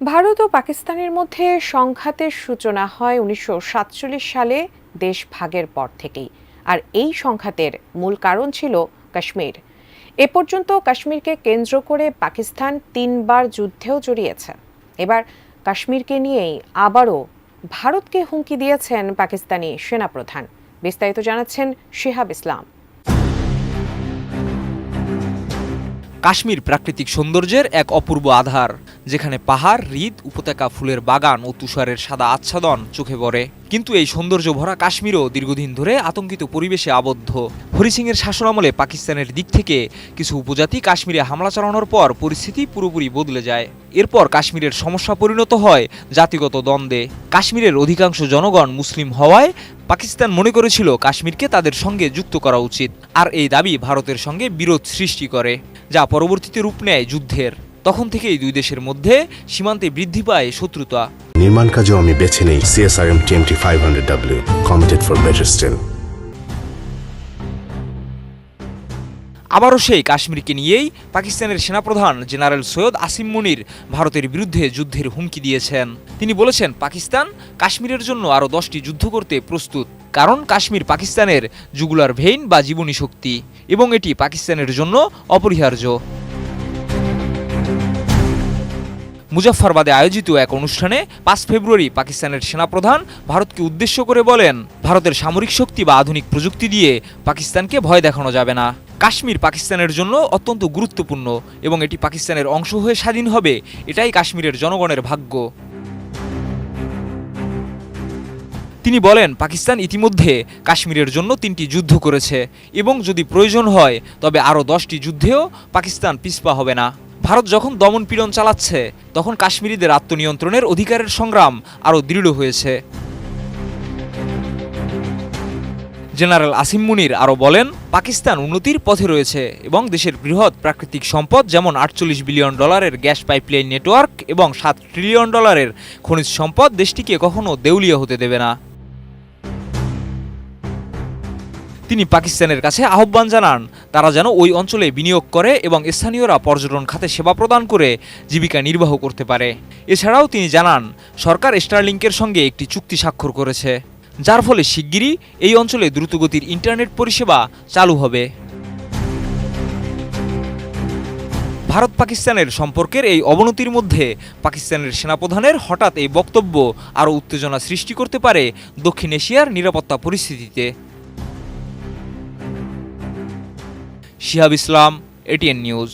ভারত ও পাকিস্তানের মধ্যে সংঘাতের সূচনা হয় উনিশশো সাতচল্লিশ সালে দেশ ভাগের পর থেকেই। আর এই সংঘাতের মূল কারণ ছিল কাশ্মীর। এ পর্যন্ত কাশ্মীরকে কেন্দ্র করে পাকিস্তান তিনবার যুদ্ধেও জড়িয়েছে। এবার কাশ্মীরকে নিয়েই আবারও ভারতকে হুমকি দিয়েছেন পাকিস্তানি সেনাপ্রধান। বিস্তারিত জানাচ্ছেন শিহাব ইসলাম। কাশ্মীর প্রাকৃতিক সৌন্দর্যের এক অপূর্ব আধার। যেখানে পাহাড়, হ্রদ, উপত্যকা, ফুলের বাগান ও তুষারের সাদা আচ্ছাদন চোখে পড়ে। কিন্তু এই সৌন্দর্য ভরা কাশ্মীরও দীর্ঘদিন ধরে আতঙ্কিত পরিবেশে আবদ্ধ। হরি সিংয়ের শাসনামলে পাকিস্তানের দিক থেকে কিছু উপজাতি কাশ্মীরে হামলা চালানোর পর পরিস্থিতি পুরোপুরি বদলে যায়। এরপর কাশ্মীরের সমস্যা পরিণত হয় জাতিগত দ্বন্দ্বে। কাশ্মীরের অধিকাংশ জনগণ মুসলিম হওয়ায় পাকিস্তান মনে করেছিল কাশ্মীরকে তাদের সঙ্গে যুক্ত করা উচিত। আর এই দাবি ভারতের সঙ্গে বিরোধ সৃষ্টি করে, যা পরবর্তীতে রূপ নেয় যুদ্ধের। তখন থেকেই দুই দেশের মধ্যে সীমান্তে বৃদ্ধি পায় শত্রুতা। নির্মাণ কাজও আমি বেছে নেই CSRM TMT five hundred W committed for better steel আবারও সেই কাশ্মীরকে নিয়েই পাকিস্তানের সেনাপ্রধান জেনারেল সৈয়দ আসিম মনির ভারতের বিরুদ্ধে যুদ্ধের হুমকি দিয়েছেন। তিনি বলেছেন পাকিস্তান কাশ্মীরের জন্য আরও দশটি যুদ্ধ করতে প্রস্তুত কারণ কাশ্মীর পাকিস্তানের জুগুলার ভেইন বা জীবনী শক্তি এবং এটি পাকিস্তানের জন্য অপরিহার্য। মুজাফফরবাদে আয়োজিত এক অনুষ্ঠানে পাঁচ ফেব্রুয়ারি পাকিস্তানের সেনাপ্রধান ভারতকে উদ্দেশ্য করে বলেন, ভারতের সামরিক শক্তি বা আধুনিক প্রযুক্তি দিয়ে পাকিস্তানকে ভয় দেখানো যাবে না। কাশ্মীর পাকিস্তানের জন্য অত্যন্ত গুরুত্বপূর্ণ এবং এটি পাকিস্তানের অংশ হয়ে স্বাধীন হবে, এটাই কাশ্মীরের জনগণের ভাগ্য। তিনি বলেন, পাকিস্তান ইতিমধ্যে কাশ্মীরের জন্য তিনটি যুদ্ধ করেছে এবং যদি প্রয়োজন হয়, তবে আরও দশটি যুদ্ধেও পাকিস্তান পিছপা হবে না। ভারত যখন দমন পীড়ন চালাচ্ছে, তখন কাশ্মীরিদের আত্মনিয়ন্ত্রণের অধিকারের সংগ্রাম আরও দৃঢ় হয়েছে। জেনারেল আসিম মুনির আরও বলেন, পাকিস্তান উন্নতির পথে রয়েছে এবং দেশের বৃহৎ প্রাকৃতিক সম্পদ যেমন আটচল্লিশ বিলিয়ন ডলারের গ্যাস পাইপলাইন নেটওয়ার্ক এবং সাত ট্রিলিয়ন ডলারের খনিজ সম্পদ দেশটিকে কখনো দেউলিয়া হতে দেবে না। তিনি পাকিস্তানের কাছে আহ্বান জানান। তারা যেন ওই অঞ্চলে বিনিয়োগ করে এবং স্থানীয়রা পর্যটন খাতে সেবা প্রদান করে জীবিকা নির্বাহ করতে পারে। এছাড়াও তিনি জানান, সরকার স্টারলিংকের সঙ্গে একটি চুক্তি স্বাক্ষর করেছে, যার ফলে শিগগিরই এই অঞ্চলে দ্রুতগতির ইন্টারনেট পরিষেবা চালু হবে। ভারত পাকিস্তানের সম্পর্কের এই অবনতির মধ্যে পাকিস্তানের সেনাপ্রধানের হঠাৎ এই বক্তব্য আরও উত্তেজনা সৃষ্টি করতে পারে দক্ষিণ এশিয়ার নিরাপত্তা পরিস্থিতিতে। শিহাব ইসলাম এটিএন নিউজ